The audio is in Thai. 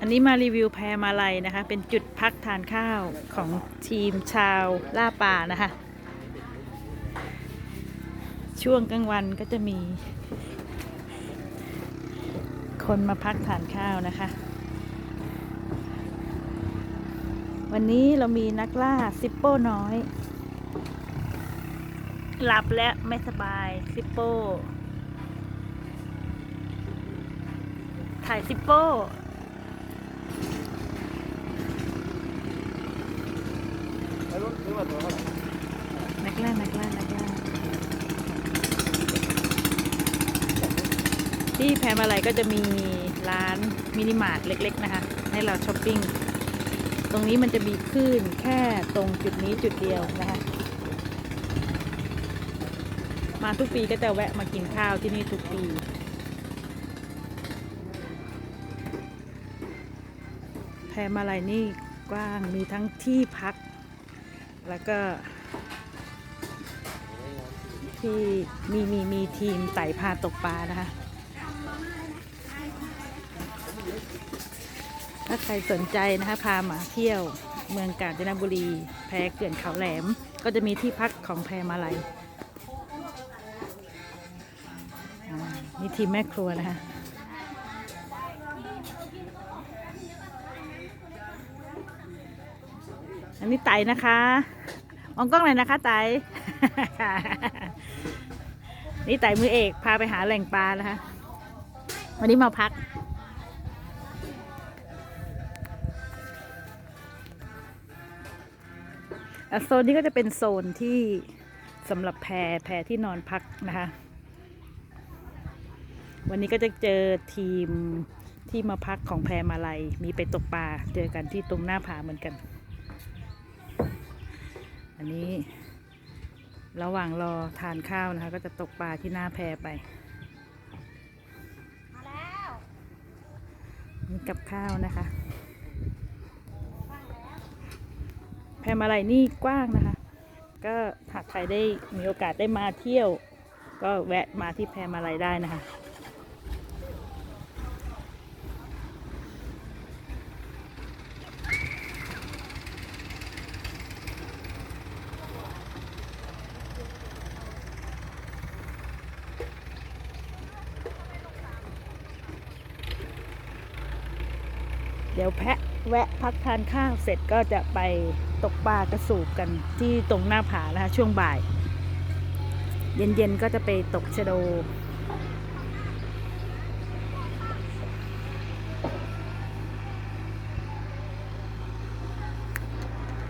อันนี้มารีวิวแพรมาลัยนะคะ เป็นจุดพักทานข้าวของทีมชาวล่าป่านะคะ ช่วงกลางวันก็จะมี คนมาพักทานข้าวนะคะ วันนี้เรามีนักล่าซิปโป้น้อย หลับและไม่สบายซิปโป้ ถ่ายซิปโป้นักล่านักล่านักล่าที่แพรมาลัยก็จะมีร้านมินิมาร์ทเล็ก ๆ นะคะ ให้เราช้อปปิ้ง ตรงนี้มันจะมีคลื่นแค่ตรงจุดนี้จุดเดียวนะคะ มาทุกปีก็จะแวะมากินข้าวที่นี่ทุกปี พรมาลัยนี่กว้างมีทั้งที่พัก แล้วก็ ที่มีมีมีทีมไต่พาตกปลานะคะ ถ้าใครสนใจนะคะพามาเที่ยวเมืองกาญจนบุรี แพเขื่อนเขาแหลม ก็จะมีที่พักของแพมาลัยนี่ทีมแม่ครัวนะคะ นนี้ไตนะคะมองกล้องหน่อยนะคะไตนี่ไตมือเอกพาไปหาแหล่งปลานะคะ วันนี้มาพัก โซนนี้ก็จะเป็นโซนที่สำหรับแพรแพรที่นอนพักนะคะ วันนี้ก็จะเจอทีมที่มาพักของแพรมาลัย มีไปตกปลา เจอกันที่ตรงหน้าผาเหมือนกัน นนี้ ระหว่างรอทานข้าวนะคะ ก็จะตกปลาที่หน้าแพไปมาแล้วนี่กับข้าวนะคะ แพรมาลัยนี่กว้างนะคะ ก็หากใครได้มีโอกาสได้มาเที่ยว ก็แวะมาที่แพรมาลัยได้นะคะ เดี๋ยวแพะแวะพักทานข้าวเสร็จก็จะไปตกปลากระสูบกันที่ตรงหน้าผานะคะช่วงบ่าย เย็นๆก็จะไปตกชะโด